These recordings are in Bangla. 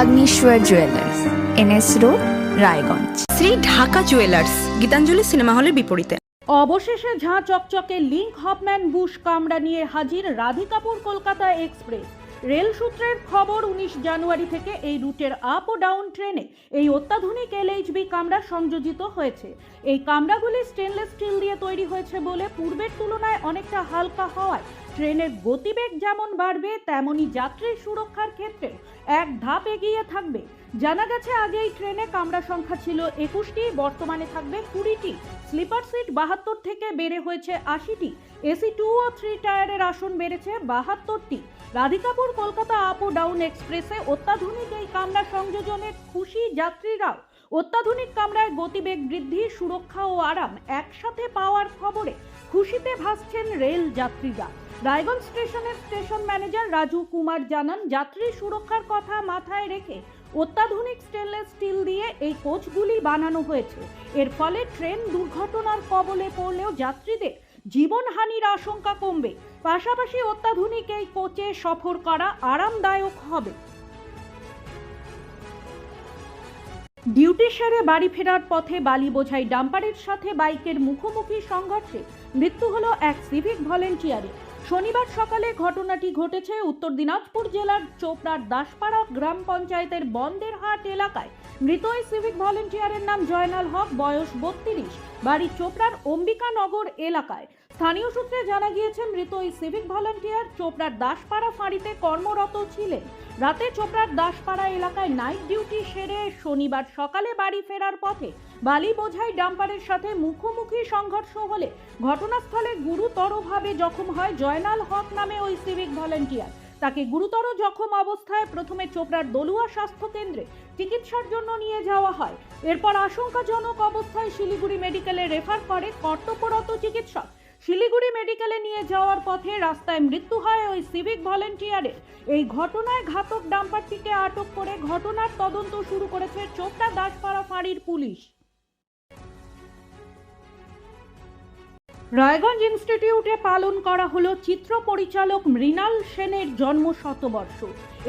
Agnishwar jewellers NS road Raiganj Shri Dhaka jewellers Gitanjali cinema হলের বিপরীতে। অবশেষে ঝাঁ চকচকে লিঙ্ক হপম্যান বুশ কামরা নিয়ে হাজির রাধিকাপুর কলকাতা এক্সপ্রেস রেল সূত্রের খবর উনিশ জানুয়ারি থেকে এই রুটের আপ ও ডাউন ট্রেনে এই অত্যাধুনিক এলএইচবি কামরা সংযোজিত হয়েছে। এই কামরাগুলি স্টেনলেস স্টিল দিয়ে তৈরি হয়েছে বলে পূর্বের তুলনায় অনেকটা হালকা হওয়ায় ট্রেনের গতিবেগ যেমন বাড়বে, তেমনই যাত্রীর সুরক্ষার ক্ষেত্রে এক ধাপ এগিয়ে থাকবে। জানা গেছে আগে এই ট্রেনে কামরা সংখ্যা ছিল একুশটি, বর্তমানে থাকবে কুড়িটি। স্লিপার সিট বাহাত্তর থেকে বেড়ে হয়েছে আশিটি। এসি টু ও থ্রি টায়ারের আসন বেড়েছে বাহাত্তরটি। রাধিকাপুর, কলকাতা আপ ও ডাউন এক্সপ্রেসে অত্যাধুনিক এই কামরা সংযোজনে খুশি যাত্রীরাও। অত্যাধুনিক কামরায় গতিবেগ বৃদ্ধি, সুরক্ষা ও আরাম একসাথে পাওয়ার খবরে খুশিতে ভাসছেন রেল যাত্রীরা। রায়গঞ্জ স্টেশনের স্টেশন ম্যানেজার রাজু কুমার জানান, যাত্রী সুরক্ষার কথা মাথায় রেখে অত্যাধুনিক স্টেনলেস স্টিল দিয়ে এই কোচগুলি বানানো হয়েছে। এর ফলে ট্রেন দুর্ঘটনার কবলে পড়লেও যাত্রীদের জীবনহানির আশঙ্কা কমবে। পাশাপাশি অত্যাধুনিক এই কোচে সফর করা আরামদায়ক হবে। ডিউটি সেরে বাড়ি ফেরার পথে বালি বোঝাই ডাম্পারের সাথে বাইকের মুখোমুখি সংঘর্ষে মৃত্যু হলো এক সিভিক ভলেন্টিয়ারের। শনিবার সকালে ঘটনাটি ঘটেছে উত্তর দিনাজপুর জেলার চোপড়ার দাসপাড়া গ্রাম পঞ্চায়েতের বন্দের হাট এলাকায়। মৃত এই সিভিক ভলেন্টিয়ারের নাম জয়নাল হক, বয়স বত্রিশ, বাড়ি চোপড়ার অম্বিকানগর এলাকায়। স্থানীয় সূত্রে জানা গিয়েছে, মৃত এই সিভিক ভলান্টিয়ার চোপড়ার দাসপাড়া ফাঁড়িতে কর্মরত ছিলেন। রাতে চোপড়ার দাসপাড়া এলাকায় নাইট ডিউটি সেরে শনিবার সকালে বাড়ি ফেরার পথে বালি বোঝাই ডাম্পারের সাথে মুখোমুখি সংঘর্ষ হলে ঘটনাস্থলে গুরুতরভাবে জখম হয় জয়নাল হক নামে ওই সিভিক ভলান্টিয়ার। তাকে গুরুতর জখম অবস্থায় প্রথমে চোপড়ার দলুয়া স্বাস্থ্য কেন্দ্রে চিকিৎসার জন্য নিয়ে যাওয়া হয়। এরপর আশঙ্কাজনক অবস্থায় শিলিগুড়ি মেডিকেলে রেফার করে কর্তব্যরত চিকিৎসক। শিলিগুড়ি মেডিকেলে নিয়ে যাওয়ার পথে রাস্তায় মৃত্যু হয় ওই সিভিক ভলেন্টিয়ারের। এই ঘটনায় ঘাতক ডাম্পারটিকে আটক করে ঘটনার তদন্ত শুরু করেছে চোপড়া দাসপাড়া ফাঁড়ির পুলিশ। রায়গঞ্জ ইনস্টিটিউটে পালন করা হলো চিত্র পরিচালক মৃণাল সেনের জন্ম শতবর্ষ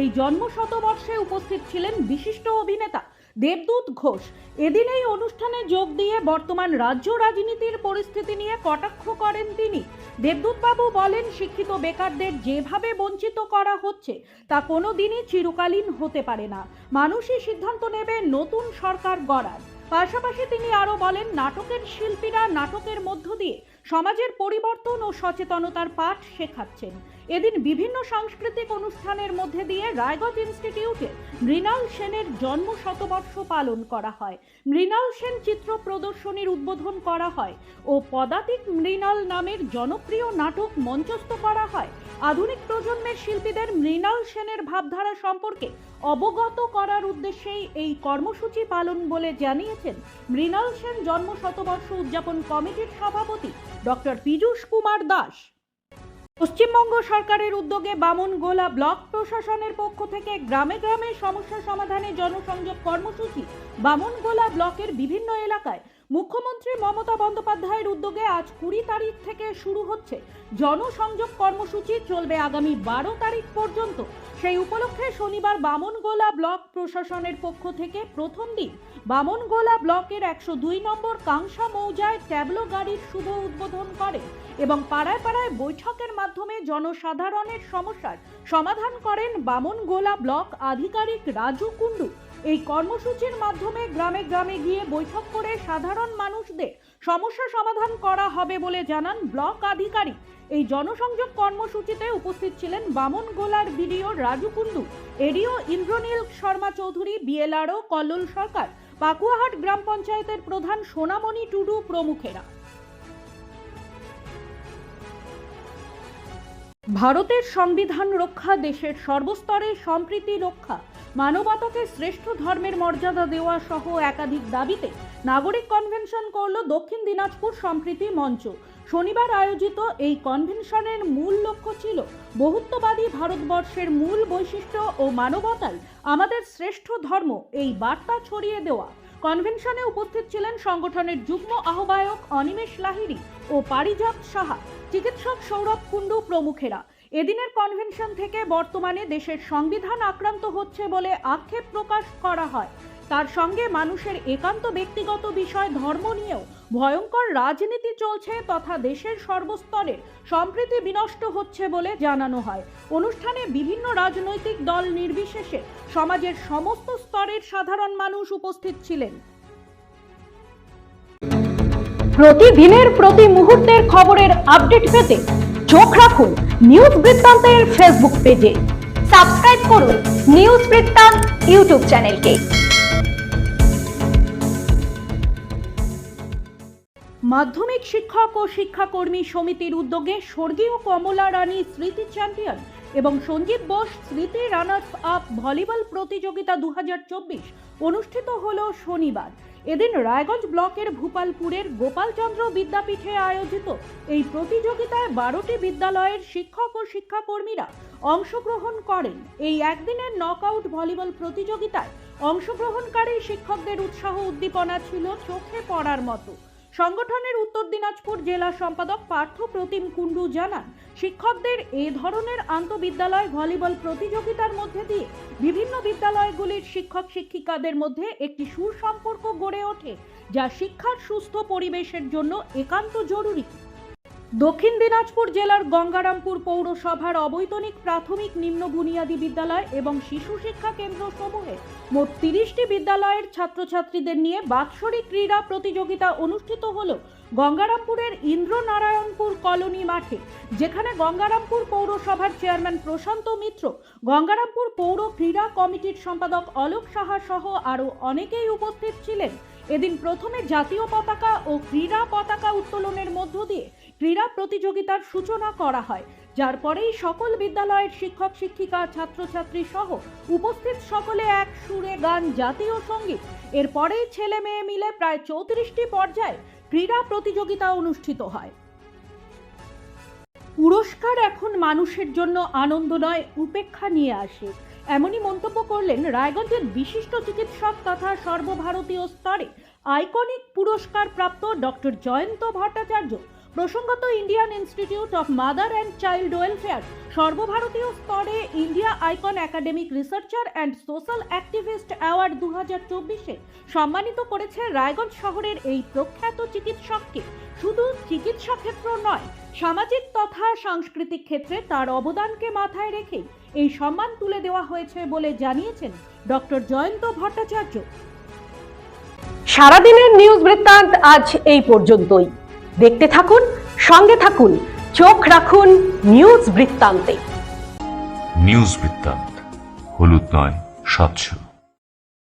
এই জন্ম শতবর্ষে উপস্থিত ছিলেন বিশিষ্ট অভিনেতা দেবদূত ঘোষ। এদিন এই অনুষ্ঠানে যোগ দিয়ে বর্তমান রাজ্য রাজনীতির পরিস্থিতি নিয়ে কটাক্ষ করেন তিনি। দেবদূতবাবু বলেন, শিক্ষিত বেকারদের যেভাবে বঞ্চিত করা হচ্ছে, তা কোনো দিনই চিরকালীন হতে পারে না। মানুষই সিদ্ধান্ত নেবে নতুন সরকার গড়ার। পাশাপাশি তিনি আরও বলেন, নাটকের শিল্পীরা নাটকের মধ্য দিয়ে সমাজের পরিবর্তন ও সচেতনতার পাঠ শেখাচ্ছেন। এদিন বিভিন্ন সাংস্কৃতিক অনুষ্ঠানের মধ্যে দিয়ে রায়গঞ্জ ইনস্টিটিউটে মৃণাল সেনের জন্ম শতবর্ষ পালন করা হয়। মৃণাল সেন চিত্র প্রদর্শনীর উদ্বোধন করা হয় ও পদাতিক মৃণাল নামের জনপ্রিয় নাটক মঞ্চস্থ করা হয়। আধুনিক প্রজন্মের শিল্পীদের মৃণাল সেনের ভাবধারা সম্পর্কে অবগত করার উদ্দেশ্যেই এই কর্মসূচি পালন বলে জানিয়েছেন মৃণাল সেন জন্ম শতবর্ষ উদযাপন কমিটির সভাপতি ডক্টর পীযূষ কুমার দাস। পশ্চিমবঙ্গ সরকারের উদ্যোগে বামনগোলা ব্লক প্রশাসনের পক্ষ থেকে গ্রামে গ্রামে সমস্যা সমাধানে জনসংযোগ কর্মসূচি বামনগোলা ব্লকের বিভিন্ন এলাকায় মুখ্যমন্ত্রী মমতা বন্দ্যোপাধ্যায়ের উদ্যোগে আজ কুড়ি তারিখ থেকে শুরু হচ্ছে জনসংযোগ কর্মসূচি। চলবে আগামী বারো তারিখ পর্যন্ত। সেই উপলক্ষে শনিবার বামনগোলা ব্লক প্রশাসনের পক্ষ থেকে প্রথম দিন বামনগোলা ব্লকের একশো দুই নম্বর কাংসা মৌজায় ট্যাবলো গাড়ির শুভ উদ্বোধন করে এবং পাড়ায় পাড়ায় বৈঠকের মাধ্যমে জনসাধারণের সমস্যার সমাধান করেন বামনগোলা ব্লক আধিকারিক রাজু কুণ্ডু। এই কর্মসূচির মাধ্যমে গ্রামে গ্রামে গিয়ে বৈঠক করে সাধারণ মানুষদের সমস্যা সমাধান করা হবে বলে জানান ব্লক আধিকারিক। এই জনসংযোগ কর্মসূচিতে উপস্থিত ছিলেন বামন গোলার BDO Raju Kundu ADO Indranil Sharma Chowdhury, BLRO Kallol Sarkar, Pakuahat গ্রাম পঞ্চায়েতের প্রধান সোনামণি টুডু প্রমুখেরা। ভারতের সংবিধান রক্ষা দেশের সর্বস্তরে সম্প্রীতি রক্ষা মানবতাকে শ্রেষ্ঠ ধর্মের মর্যাদা দেওয়া সহ একাধিক দাবিতে নাগরিক কনভেনশন করল দক্ষিণ দিনাজপুর সম্প্রীতি মঞ্চ। শনিবার আয়োজিত এই কনভেনশনের মূল লক্ষ্য ছিল বহুত্ববাদী ভারতবর্ষের মূল বৈশিষ্ট্য ও মানবতাই আমাদের শ্রেষ্ঠ ধর্ম এই বার্তা ছড়িয়ে দেওয়া। কনভেনশনে উপস্থিত ছিলেন সংগঠনের যুগ্ম আহ্বায়ক অনিমেষ লাহিড়ী ও পারিজাত সাহা। চিকিৎসক সৌরভ কুণ্ডু প্রমুখেরা। এদিনের কনভেনশন থেকে বর্তমানে দেশের সংবিধান আক্রান্ত হচ্ছে বলে আক্ষেপ প্রকাশ করা হয়। তার সঙ্গে মানুষের একান্ত ব্যক্তিগত বিষয়, ধর্ম নিয়েও ভয়ঙ্কর রাজনীতি চলছে তথা দেশের সর্বস্তরের সম্প্রীতি বিনষ্ট হচ্ছে বলে জানানো হয়। অনুষ্ঠানে বিভিন্ন রাজনৈতিক দল নির্বিশেষে সমাজের সমস্ত স্তরের সাধারণ মানুষ উপস্থিত ছিলেন। প্রতিদিনের প্রতি মুহূর্তের খবরের আপডেট পেতে চোখ রাখুন নিউজ বৃত্তান্তের ফেসবুক পেজে সাবস্ক্রাইব করুন নিউজ বৃত্তান্ত ইউটিউব চ্যানেলকে মাধ্যমিক শিক্ষক ও শিক্ষাকর্মী সমিতির উদ্যোগে স্বর্গীয় কমলা রানী স্মৃতি চ্যাম্পিয়ন এবং সঞ্জিত বোস স্মৃতি রানার্স আপ ভলিবল প্রতিযোগিতা দু হাজার চব্বিশ অনুষ্ঠিত হল শনিবার। এদিন রায়গঞ্জ ব্লকের ভূপালপুরের গোপালচন্দ্র বিদ্যাপীঠে আয়োজিত এই প্রতিযোগিতায় বারোটি বিদ্যালয়ের শিক্ষক ও শিক্ষাকর্মীরা অংশগ্রহণ করেন। এই একদিনের নকআউট ভলিবল প্রতিযোগিতায় অংশগ্রহণকারী শিক্ষকদের উৎসাহ উদ্দীপনা ছিল চোখে পড়ার মতো। সংগঠনের উত্তর দিনাজপুর জেলা সম্পাদক পার্থ প্রতিম কুণ্ডু জানান, শিক্ষকদের এ ধরনের আন্তবিদ্যালয় ভলিবল প্রতিযোগিতার মধ্যে দিয়ে বিভিন্ন বিদ্যালয়গুলির শিক্ষক শিক্ষিকাদের মধ্যে একটি সুসম্পর্ক গড়ে ওঠে, যা শিক্ষার সুস্থ পরিবেশের জন্য একান্ত জরুরি। দক্ষিণ দিনাজপুর জেলার গঙ্গারামপুর পৌরসভার অবৈতনিক প্রাথমিক নিম্ন বুনিয়াদী বিদ্যালয় এবং শিশু শিক্ষা কেন্দ্র সমূহে মোট তিরিশটি বিদ্যালয়ের ছাত্রছাত্রীদের নিয়ে বাৎসরিক ক্রীড়া প্রতিযোগিতা অনুষ্ঠিত হল গঙ্গারামপুরের ইন্দ্রনারায়ণপুর কলোনি মাঠে, যেখানে গঙ্গারামপুর পৌরসভার চেয়ারম্যান প্রশান্ত মিত্র, গঙ্গারামপুর পৌর ক্রীড়া কমিটির সম্পাদক অলোক সাহা সহ আরও অনেকেই উপস্থিত ছিলেন। এদিন প্রথমে জাতীয় পতাকা ও ক্রীড়া পতাকা উত্তোলনের মধ্য দিয়ে ক্রীড়া প্রতিযোগিতার সূচনা করা হয়। যার পরেই সকল বিদ্যালয়ের শিক্ষক, শিক্ষিকা, ছাত্রছাত্রী সহ উপস্থিত সকলে এক সুরে গান জাতীয় সংগীত। এরপরেই ছেলে মেয়ে মিলে প্রায় চৌত্রিশটি পর্যায়ে ক্রীড়া প্রতিযোগিতা অনুষ্ঠিত হয়। পুরস্কার এখন মানুষের জন্য আনন্দ নয়, উপেক্ষা নিয়ে আসে। এমনই মন্তব্য করলেন রায়গঞ্জের বিশিষ্ট চিকিৎসক তথা সর্বভারতীয় স্তরে আইকনিক পুরস্কার প্রাপ্ত ডক্টর জয়ন্ত ভট্টাচার্য। প্রসঙ্গত Indian institute of mother and child welfare সর্বভারতীয় স্তরে India icon academic researcher and social activist award দু হাজার চব্বিশে সম্মানিত করেছে রায়গঞ্জ শহরের এই প্রখ্যাত চিকিৎসককে। শুধু চিকিৎসা ক্ষেত্র নয়, সামাজিক তথা সাংস্কৃতিক ক্ষেত্রে তার অবদানকে মাথায় রেখেই এই সম্মান তুলে দেওয়া হয়েছে বলে জানিয়েছেন ডক্টর জয়ন্ত ভট্টাচার্য। সারাদিনের নিউজ বৃত্তান্ত আজ এই পর্যন্তই। দেখতে থাকুন সঙ্গে থাকুন চোখ রাখুন নিউজ বৃত্তান্তে। নিউজ বৃত্তান্ত হলুদ নয় স্বচ্ছ